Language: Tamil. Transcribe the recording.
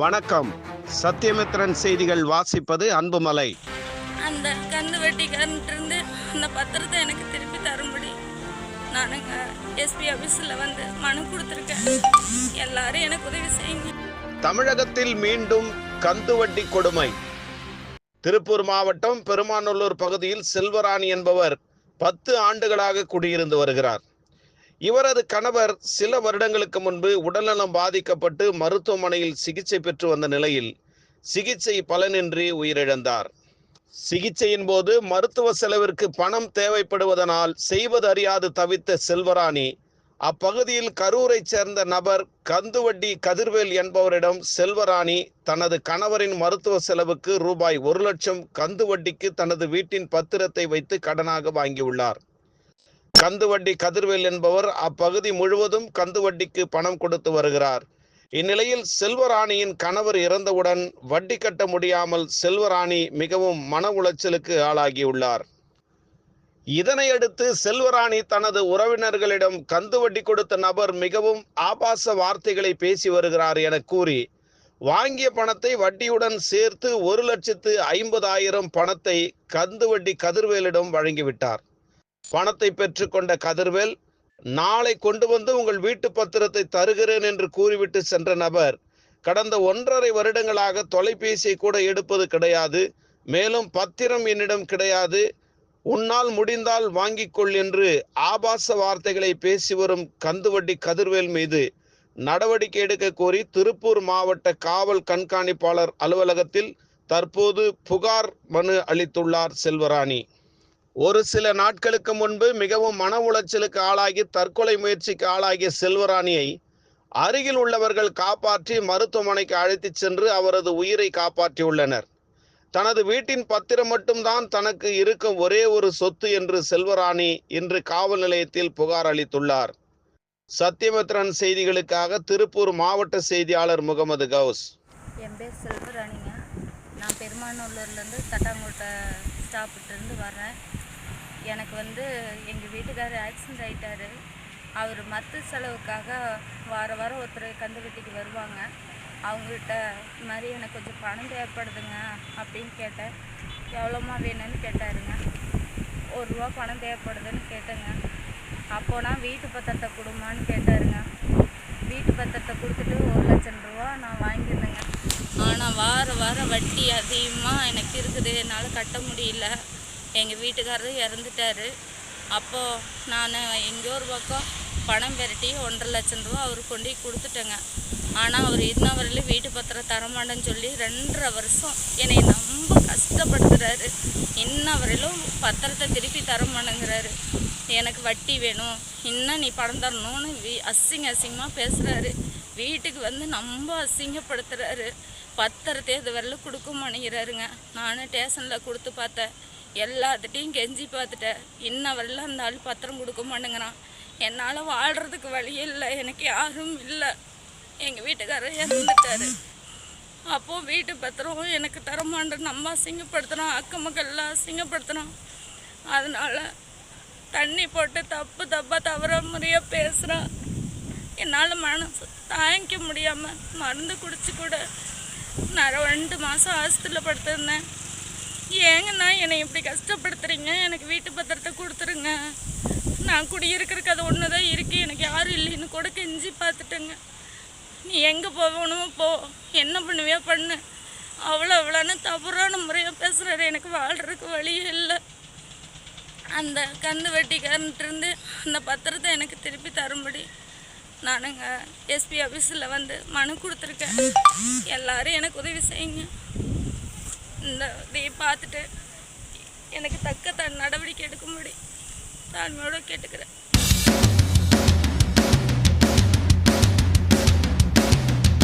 வணக்கம். சத்தியமித்ரன் செய்திகள் வாசிப்பது அன்புமலை. அந்த கந்து வெட்டிக்காரன்ட்டு அந்த பத்திரத்தை எனக்கு திருப்பி தரும்படி நானுங்க எஸ்பி ஆஃபீஸில் வந்து மனு கொடுத்துருக்கேன். எல்லாரும் எனக்கு உதவி செய்யுங்க. தமிழகத்தில் மீண்டும் கந்து வட்டி கொடுமை. திருப்பூர் மாவட்டம் பெருமாநல்லூர் பகுதியில் செல்வராணி என்பவர் பத்து ஆண்டுகளாக குடியிருந்து வருகிறார். இவரது கணவர் சில வருடங்களுக்கு முன்பு உடல்நலம் பாதிக்கப்பட்டு மருத்துவமனையில் சிகிச்சை பெற்று வந்த நிலையில் சிகிச்சை பலனின்றி உயிரிழந்தார். சிகிச்சையின் போது மருத்துவ செலவிற்கு பணம் தேவைப்படுவதனால் செய்வது அறியாது தவித்த செல்வராணி அப்பகுதியில் கரூரைச் சேர்ந்த நபர் கந்துவட்டி கதிர்வேல் என்பவரிடம் செல்வராணி தனது கணவரின் மருத்துவ செலவுக்கு ரூபாய் ஒரு லட்சம் கந்துவட்டிக்கு தனது வீட்டின் பத்திரத்தை வைத்து கடனாக வாங்கியுள்ளார். கந்துவட்டி கதிர்வேல் என்பவர் அப்பகுதி முழுவதும் கந்துவட்டிக்கு பணம் கொடுத்து வருகிறார். இந்நிலையில் செல்வராணியின் கணவர் இறந்தவுடன் வட்டி கட்ட முடியாமல் செல்வராணி மிகவும் மன உளைச்சலுக்கு ஆளாகியுள்ளார். இதனையடுத்து செல்வராணி தனது உறவினர்களிடம் கந்து வட்டி கொடுத்த நபர் மிகவும் ஆபாச வார்த்தைகளை பேசி வருகிறார் என கூறி வாங்கிய பணத்தை வட்டியுடன் சேர்த்து ஒரு லட்சத்து ஐம்பதாயிரம் பணத்தை கந்து வட்டி கதிர்வேலிடம் வழங்கிவிட்டார். பணத்தை பெற்றுக்கொண்ட கதிர்வேல் நாளை கொண்டு வந்து உங்கள் வீட்டு பத்திரத்தை தருகிறேன் என்று கூறிவிட்டு சென்ற நபர் கடந்த ஒன்றரை வருடங்களாக தொலைபேசியை கூட எடுப்பது கிடையாது மேலும் பத்திரம் என்னிடம் கிடையாது உன்னால் முடிந்தால் வாங்கிக்கொள் என்று ஆபாச வார்த்தைகளை பேசி வரும் கந்துவட்டி கதிர்வேல் மீது நடவடிக்கை எடுக்க கோரி திருப்பூர் மாவட்ட காவல் கண்காணிப்பாளர் அலுவலகத்தில் தற்போது புகார் மனு அளித்துள்ளார் செல்வராணி. ஒரு சில நாட்களுக்கு முன்பு மிகவும் மன உளைச்சலுக்கு ஆளாகி தற்கொலை முயற்சிக்கு ஆளாகிய செல்வராணியை அருகில் உள்ளவர்கள் காப்பாற்றி மருத்துவமனைக்கு அழைத்துச் சென்று அவரது உயிரை காப்பாற்றியுள்ளனர். தனது வீட்டின் பத்திரம் மட்டும்தான் தனக்கு இருக்கும் ஒரே ஒரு சொத்து என்று செல்வராணி இன்று காவல் நிலையத்தில் புகார் அளித்துள்ளார். சத்தியமித்ரன் செய்திகளுக்காக திருப்பூர் மாவட்ட செய்தியாளர் முகமது கவுஸ். என் பேர் செல்வராணிங்க. நான் பெருமானூர்லேருந்து தட்டாங்கோட்டை ஸ்டாப்பிட்டிருந்து வர்றேன். எனக்கு வந்து எங்கள் வீட்டுக்காரர் ஆக்சிடென்ட் ஆகிட்டாரு அவர் மற்ற செலவுக்காக வார வாரம் ஒருத்தர் கந்து வெட்டிக்கு வருவாங்க. அவங்ககிட்ட இந்த மாதிரி எனக்கு கொஞ்சம் பணம் தேவைப்படுதுங்க அப்படின்னு கேட்டேன். எவ்வளோமா வேணும்னு கேட்டாருங்க. ஒரு ரூபா பணம் தேவைப்படுதுன்னு கேட்டேங்க. அப்போனா வீட்டு பத்திரத்தை கொடுமான்னு கேட்டாருங்க. வீட்டு பத்திரத்தை கொடுத்துட்டு ஒரு லட்சம் ரூபா நான் வாங்கியிருந்தேங்க. ஆனால் வார வாரம் வட்டி அதிகமாக எனக்கு இருக்குது. என்னால் கட்ட முடியல. எங்கள் வீட்டுக்காரரும் இறந்துட்டாரு. அப்போது நான் எங்கேயோ ஒரு பக்கம் பணம் பெரட்டி ஒன்றரை லட்சம் ரூபா அவர் கொண்டு கொடுத்துட்டேங்க. ஆனால் அவர் இன்ன வரையிலும் வீட்டு பத்திரம் தரமாட்டேன்னு சொல்லி ரெண்டரை வருஷம் என்னை ரொம்ப கஷ்டப்படுத்துகிறாரு இன்ன வரையிலும் பத்திரத்தை திருப்பி தரமாட்டேங்கிறாரு எனக்கு வட்டி வேணும். இன்னும் நீ பணம் தரணும்னு வீ அசிங்க அசிங்கமாக பேசுகிறாரு வீட்டுக்கு வந்து ரொம்ப அசிங்கப்படுத்துகிறாரு பத்திரத்தை இது வரையிலும் கொடுக்க மாட்டேங்கிறாருங்க. நானும் ஸ்டேஷனில் கொடுத்து பார்த்தேன். எல்லாத்துட்டையும் கெஞ்சி பார்த்துட்டேன். இன்ன வரலும் அந்த ஆள் பத்திரம் கொடுக்க மாட்டேங்கிறான். என்னால் வாழ்கிறதுக்கு வழி இல்லை. எனக்கு யாரும் இல்லை. எங்கள் வீட்டுக்காரர் இறந்துட்டாரு. அப்போ வீட்டு பத்திரம் எனக்கு தரமாட்டேன் நம்ம அசிங்கப்படுத்துகிறோம் அக்கம் மக்கள்லாம் அசிங்கப்படுத்துகிறோம் அதனால் தண்ணி போட்டு தப்பு தப்பாக தவற முறையாக பேசுகிறான் என்னால் மனசு தாங்கிக்க முடியாமல் மருந்து குடிச்சு கூட நான் ரெண்டு மாதம் ஆஸ்பத்திரியில் படுத்திருந்தேன். ஏங்கண்ணா என்னை இப்படி கஷ்டப்படுத்துறீங்க? எனக்கு வீட்டு பத்திரத்தை கொடுத்துருங்க. நான் குடியிருக்கிறதுக்கு அது ஒன்று தான் இருக்கு. எனக்கு யாரும் இல்லைன்னு கூட கெஞ்சி பார்த்துட்டேங்க. நீ எங்கே போகணுமோ போ. என்ன பண்ணுவியா பண்ணு. அவ்வளோ அவ்வளோன்னு தவறான முறையாக பேசுகிறாரு எனக்கு வாழ்கிறதுக்கு வழியே இல்லை. அந்த கந்து வெட்டிக்காரன்ட்டு அந்த பத்திரத்தை எனக்கு திருப்பி தரும்படி நானுங்க எஸ்பி ஆஃபீஸில் வந்து மனு கொடுத்துருக்கேன். எல்லாரும் எனக்கு உதவி செய்யுங்க. இந்த இதையை பார்த்துட்டு எனக்கு தக்க தன் நடவடிக்கை எடுக்கும்படி தாழ்மையோடு கேட்டுக்கிறேன்.